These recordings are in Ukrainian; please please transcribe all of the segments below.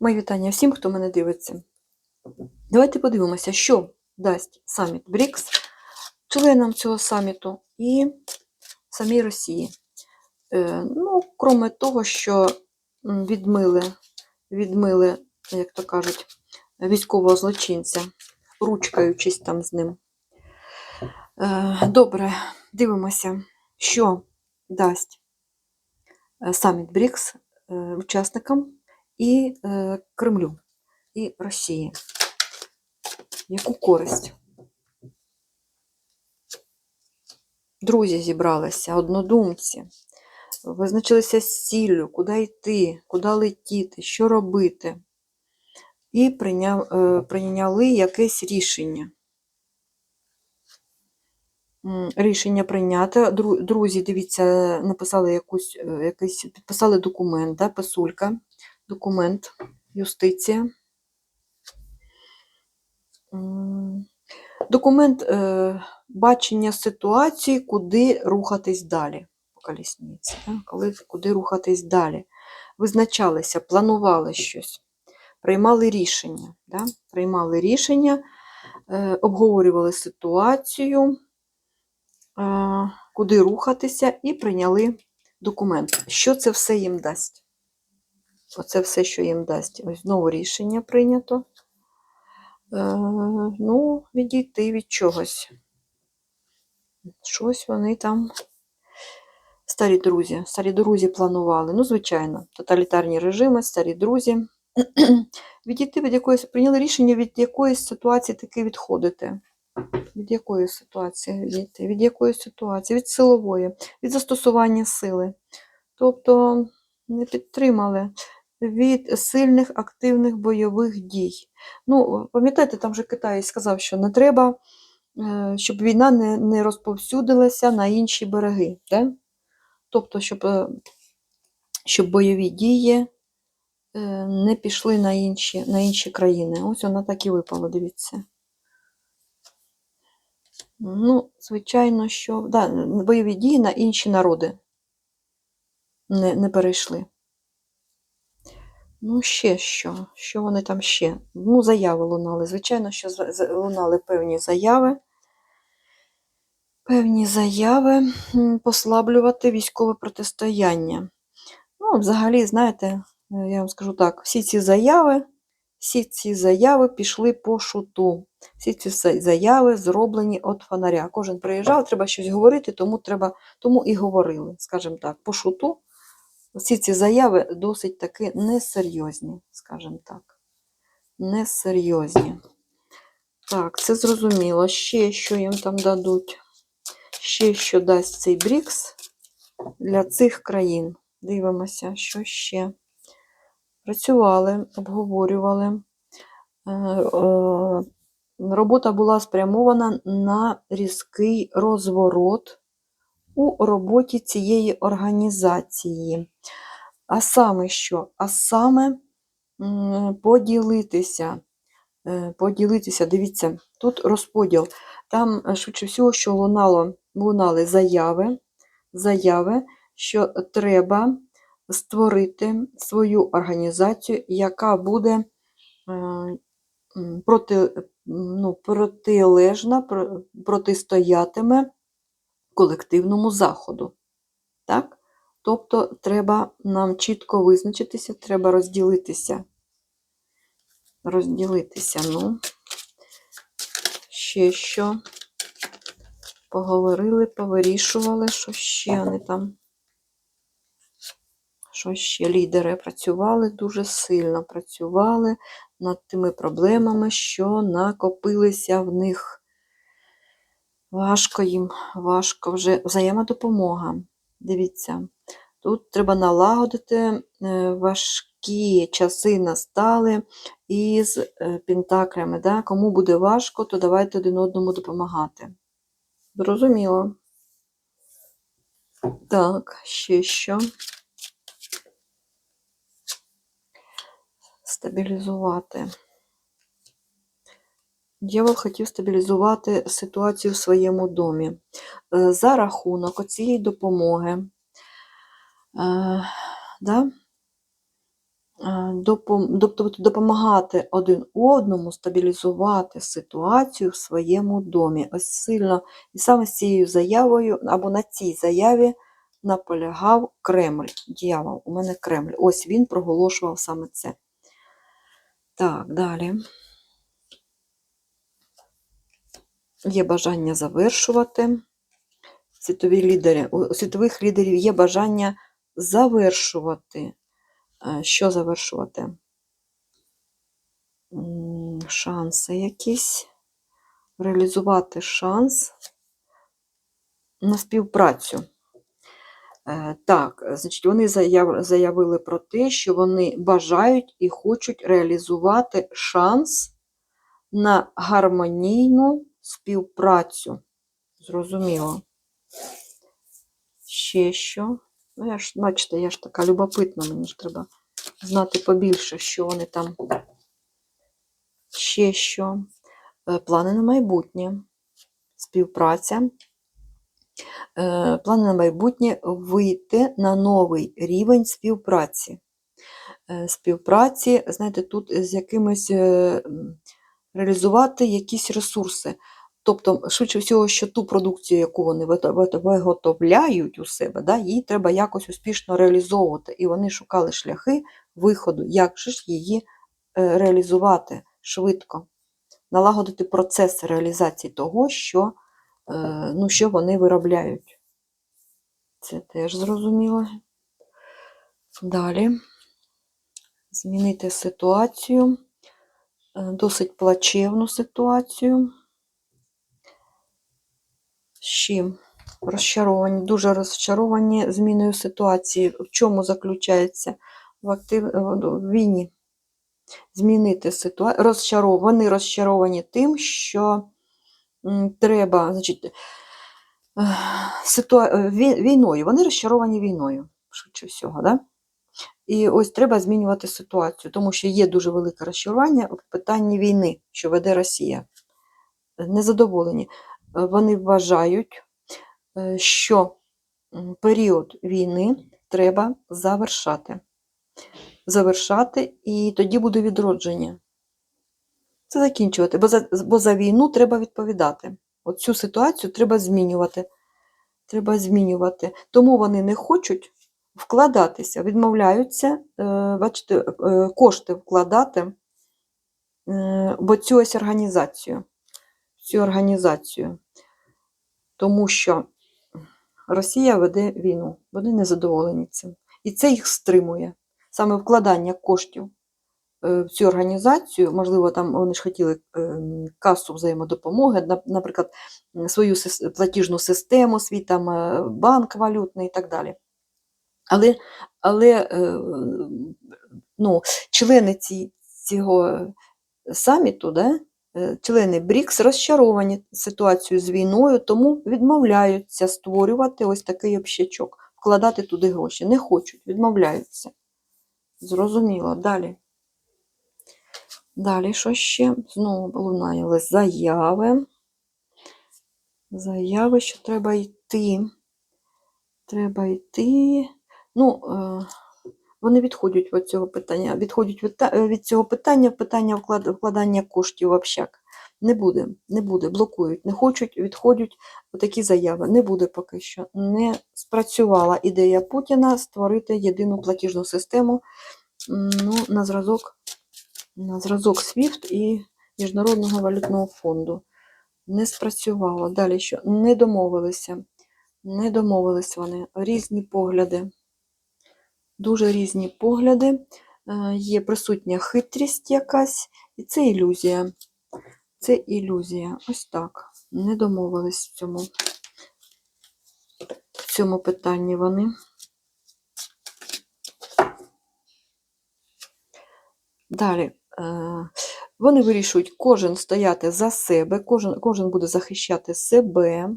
Мої вітання всім, хто мене дивиться. Давайте подивимося, що дасть саміт БРІКС членам цього саміту і самій Росії. Е, ну, кроме того, що відмили, відмили, як то кажуть, військового злочинця, ручкаючись там з ним. Е, добре, дивимося, що дасть е, саміт БРІКС учасникам і е, Кремлю, і Росії. Яку користь? Друзі зібралися, однодумці, визначилися з ціллю, куди йти, куди летіти, що робити. І е, прийняли якесь рішення. Рішення прийнято. Друзі, дивіться, написали якусь, е, якийсь, підписали документ, да, писулька, документ, юстиція. Документ е, бачення ситуації, куди рухатись далі колісниці. Коли, куди рухатись далі. Визначалися, планували щось, приймали рішення. Да? Приймали рішення, е, обговорювали ситуацію, е, куди рухатися, і прийняли документ. Що це все їм дасть? Оце все, що їм дасть. Ось знову рішення прийнято. Е, ну, відійти від чогось. Щось вони там, старі друзі, старі друзі планували. Ну, звичайно, тоталітарні режими, старі друзі. Відійти від якоїсь, прийняли рішення від якоїсь ситуації таки відходити. Від якої ситуації відійти? Від якої ситуації? Від силової, від застосування сили. Тобто не підтримали від сильних активних бойових дій. Ну, пам'ятаєте, там же Китай сказав, що не треба, е, щоб війна не, не розповсюдилася на інші береги. Да? Тобто, щоб, е, щоб бойові дії е, не пішли на інші, на інші країни. Ось вона так і випала, дивіться. Ну, звичайно, що да, бойові дії на інші народи не, не перейшли. Ну, ще що? Що вони там ще? Ну, заяви лунали. Звичайно, що лунали певні заяви. Певні заяви послаблювати військове протистояння. Ну, взагалі, знаєте, е, я вам скажу так, всі ці заяви, всі ці заяви пішли по шуту. Всі ці заяви зроблені від фонаря. Кожен приїжджав, треба щось говорити, тому, треба, тому і говорили, скажімо так, по шуту. Всі ці заяви досить таки несерйозні, скажімо так. Несерйозні. Так, це зрозуміло. Ще що їм там дадуть. Ще що дасть цей БРІКС для цих країн. Дивимося, що ще. Працювали, обговорювали. Е, Робота була спрямована на різкий розворот у роботі цієї організації. А саме що? А саме поділитися. Е, Поділитися, дивіться, тут розподіл. Там, е, швидше всього, що лунало, лунали заяви, заяви, що треба створити свою організацію, яка буде е, проти, ну, протилежна, протистоятиме колективному заходу. Так? Тобто треба нам чітко визначитися, треба розділитися. Розділитися, ну, ще що. Поговорили, повирішували, що ще вони там. Що ще лідери працювали дуже сильно, працювали над тими проблемами, що накопилися в них. Важко їм, важко вже взаємодопомога. Дивіться, тут треба налагодити е, важкі часи настали із е, пентаклями. Да? Кому буде важко, то давайте один одному допомагати. Зрозуміло. Так, ще що? Стабілізувати. Дьявол хотів стабілізувати ситуацію в своєму домі. Е, За рахунок цієї допомоги, е, да, тобто допомагати один одному стабілізувати ситуацію в своєму домі. Ось сильно і саме з цією заявою, або на цій заяві наполягав Кремль. Дьявол, у мене Кремль. Ось він проголошував саме це. Так, далі. Є бажання завершувати. Світові лідери, у світових лідерів є бажання завершувати. Е, Що завершувати? Шанси якісь. Реалізувати шанс на співпрацю. Е, Так, значить, вони заявили про те, що вони бажають і хочуть реалізувати шанс на гармонійну співпрацю. Зрозуміло. Ще що? Ну, я ж, бачите, я ж така любопитна, мені ж треба знати побільше, що вони там. Ще що? Е, Плани на майбутнє. Співпраця. Е, Плани на майбутнє вийти на новий рівень співпраці. Е, Співпраці, знаєте, тут з якимось реалізувати якісь ресурси. Тобто, швидше всього, що ту продукцію, яку вони виготов- виготов- виготовляють у себе, да, її треба якось успішно реалізовувати. І вони шукали шляхи виходу, як же ж її е, реалізувати швидко, налагодити процес реалізації того, що, е, ну, що вони виробляють. Це теж зрозуміло. Далі. Змінити ситуацію, е, досить плачевну ситуацію. Чим? Розчаровані, дуже розчаровані зміною ситуації. В чому заключається? В, актив... в війні. Змінити ситуацію. Розчаров... Вони розчаровані тим, що треба, значить, ситуа... війною. Вони розчаровані війною, швидше всього. Да? І ось треба змінювати ситуацію, тому що є дуже велике розчарування в питанні війни, що веде Росія. Незадоволені. Е, Вони вважають, е, що період війни треба завершати. Завершати, і тоді буде відродження. Це закінчувати, бо за, бо за війну треба відповідати. От цю ситуацію треба змінювати. Треба змінювати. Тому вони не хочуть вкладатися, відмовляються, е, бачите, кошти вкладати в цю ось організацію. Цю організацію. Тому що Росія веде війну, вони не задоволені цим. І це їх стримує. Саме вкладання коштів е, в цю організацію, можливо, там вони ж хотіли е, касу взаємодопомоги, наприклад, свою платіжну систему, свій там е, банк валютний і так далі. Але, але ну, члени ці, цього саміту, да, члени БРІКС розчаровані ситуацією з війною, тому відмовляються створювати ось такий общачок, вкладати туди гроші. Не хочуть, відмовляються. Зрозуміло. Далі. Далі, що ще? Знову лунали заяви. Заяви, що треба йти. Треба йти. Ну, е, вони відходять від цього питання. Відходять від, від цього питання в питання вклад- вкладання коштів в общак. Не буде, не буде, блокують, не хочуть, відходять такі заяви. Не буде поки що. Не спрацювала ідея Путіна створити єдину платіжну систему ну, на зразок, на зразок SWIFT і Міжнародного валютного фонду. Не спрацювало. Далі що? Не домовилися. Не домовились вони. Різні погляди. Дуже різні погляди. Е, Є присутня хитрість якась, і це ілюзія. Це ілюзія. Ось так. Не домовились в цьому, в цьому питанні вони. Далі. е, Вони вирішують кожен стояти за себе, кожен, кожен буде захищати себе.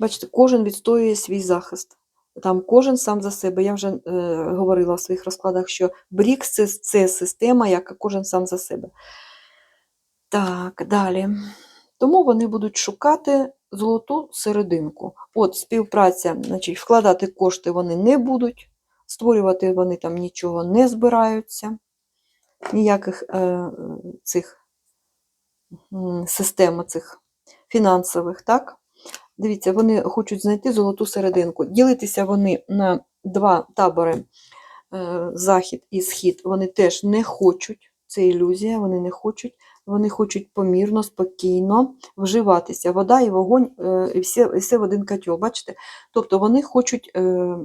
Бачите, кожен відстоює свій захист. Там кожен сам за себе. Я вже е, говорила в своїх розкладах, що БРІКС це, це система, яка кожен сам за себе. Так, далі. Тому вони будуть шукати золоту серединку. От співпраця, значить, вкладати кошти вони не будуть. Створювати вони там нічого не збираються, ніяких е, цих систем цих фінансових, так? Дивіться, вони хочуть знайти золоту серединку. Ділитися вони на два табори е, захід і схід. Вони теж не хочуть. Це ілюзія, вони не хочуть. Вони хочуть помірно, спокійно вживатися. Вода і вогонь, е, і все, і все в один котел. Бачите? Тобто вони хочуть е,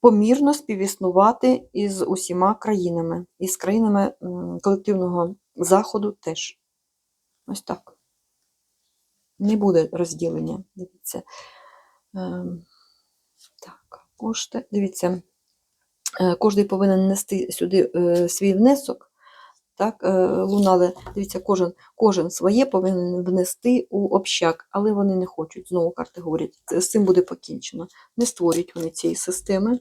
помірно співіснувати із усіма країнами, і з країнами колективного заходу теж. Ось так. Не буде розділення. Дивіться. Ем, Так, кошти. Дивіться, е, кожен повинен нести сюди е, свій внесок. Так, е, лунали, дивіться, кожен, кожен своє повинен внести у общак, але вони не хочуть. Знову карти говорять, з цим буде покінчено. Не створюють вони цієї системи.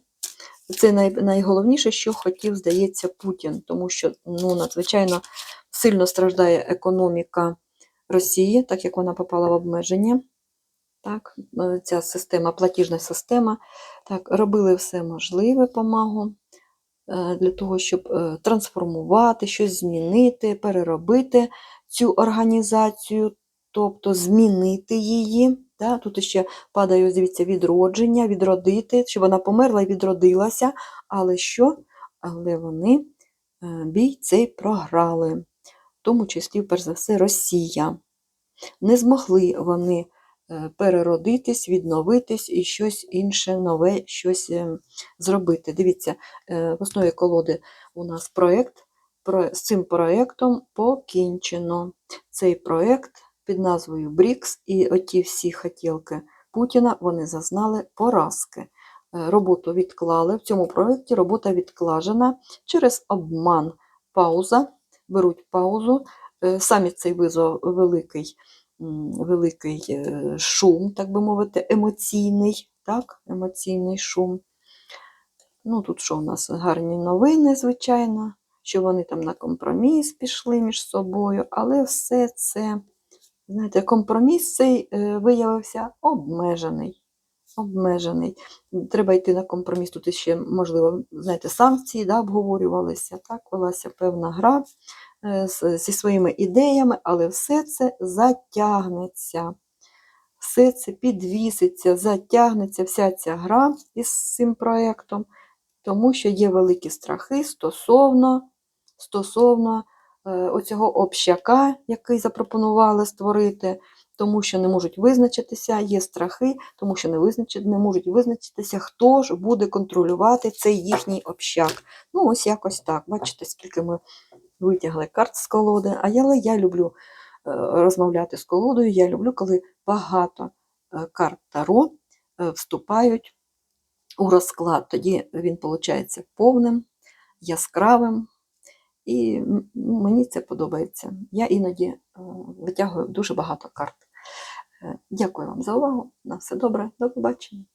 Це най, найголовніше, що хотів, здається, Путін, тому що ну, надзвичайно сильно страждає економіка Росії, так як вона попала в обмеження. Так, е, ця система, платіжна система. Так, робили все можливе помагу е, для того, щоб е, трансформувати, щось змінити, переробити цю організацію, тобто змінити її. Да? Тут ще падає, дивіться, відродження, відродити, щоб вона померла і відродилася. Але що? Але вони бій цей програли, тому числі, перш за все, Росія. Не змогли вони е, переродитись, відновитись і щось інше нове, щось е, зробити. Дивіться, е, в основі колоди у нас проєкт. З цим проєктом покінчено. Цей проєкт під назвою БРІКС і оті всі хотілки Путіна вони зазнали поразки. Е, Роботу відклали. В цьому проєкті робота відклажена через обман. Пауза. Беруть паузу. Е, Самі цей визов великий великий е, шум, так би мовити, емоційний, так, емоційний шум. Ну, тут що у нас гарні новини, звичайно, що вони там на компроміс пішли між собою, але все це, знаєте, компроміс цей е, виявився обмежений. Обмежений. Треба йти на компроміс. Тут ще, можливо, знаєте, санкції да, обговорювалися. Так, велася певна гра е, зі своїми ідеями, але все це затягнеться. Все це підвіситься, затягнеться вся ця гра із цим проєктом, тому що є великі страхи стосовно, стосовно е, оцього общака, який запропонували створити, тому що не можуть визначитися, є страхи, тому що не, не можуть визначитися, хто ж буде контролювати цей їхній общак. Ну, ось якось так. Бачите, скільки ми витягли карт з колоди. А я, я люблю е, розмовляти з колодою, я люблю, коли багато е, карт Таро е, вступають у розклад. Тоді він виходить повним, яскравим. І мені це подобається. Я іноді е, витягую дуже багато карт. Е, Дякую вам за увагу. На все добре. До побачення.